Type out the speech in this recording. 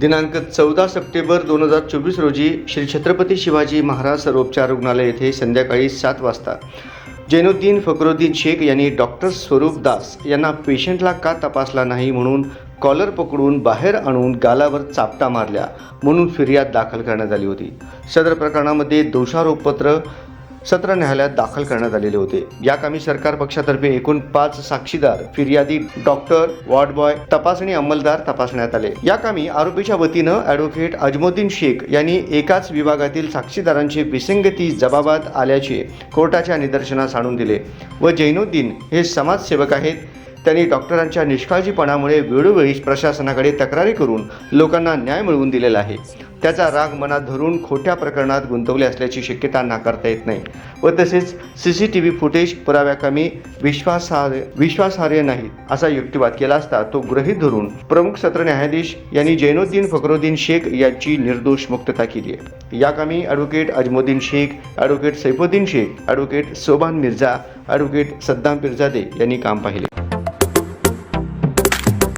दिनांक चौदा सप्टेंबर दोन हजार चोवीस रोजी श्री छत्रपती शिवाजी महाराज सर्वोपचार रुग्णालय येथे संध्याकाळी सात वाजता जैनुद्दीन फकरुद्दीन शेख यांनी डॉक्टर स्वरूप दास यांना पेशंटला का तपासला नाही म्हणून कॉलर पकडून बाहेर आणून गालावर चापटा मारल्या म्हणून फिर्याद दाखल करण्यात आली होती. सदर प्रकरणामध्ये दोषारोपपत्र सत्र न्यायालयात दाखल करण्यात आलेले होते. या कामी सरकार पक्षातर्फे एकूण पाच साक्षीदार फिर्यादी डॉक्टर वॉर्ड बॉय तपासणी अंमलदार तपासण्यात आले. या कामी आरोपीच्या वतीनं ॲडव्होकेट अजमोद्दीन शेख यांनी एकाच विभागातील साक्षीदारांची विसंगती जबाबात आल्याचे कोर्टाच्या निदर्शनास आणून दिले. व जैनुद्दीन हे समाजसेवक आहेत. त्यांनी डॉक्टरांच्या निष्काळजीपणामुळे वेळोवेळी प्रशासनाकडे तक्रारी करून लोकांना न्याय मिळवून दिलेला आहे. त्याचा राग मनात धरून खोट्या प्रकरणात गुंतवले असल्याची शक्यता नाकारता येत नाही. व तसेच C C T V footage पुराव्याकामी विश्वासार्ह विश्वासार्ह नाहीत असा युक्तिवाद केला असता तो गृहीत धरून प्रमुख सत्र न्यायाधीश यांनी जैनुद्दीन फखरुद्दीन शेख यांची निर्दोष मुक्तता केली आहे. याकामी advocate Ajmuddin Shaikh advocate Saifuddin Shaikh advocate Soban Mirza advocate Saddam Pirjade यांनी काम पाहिले.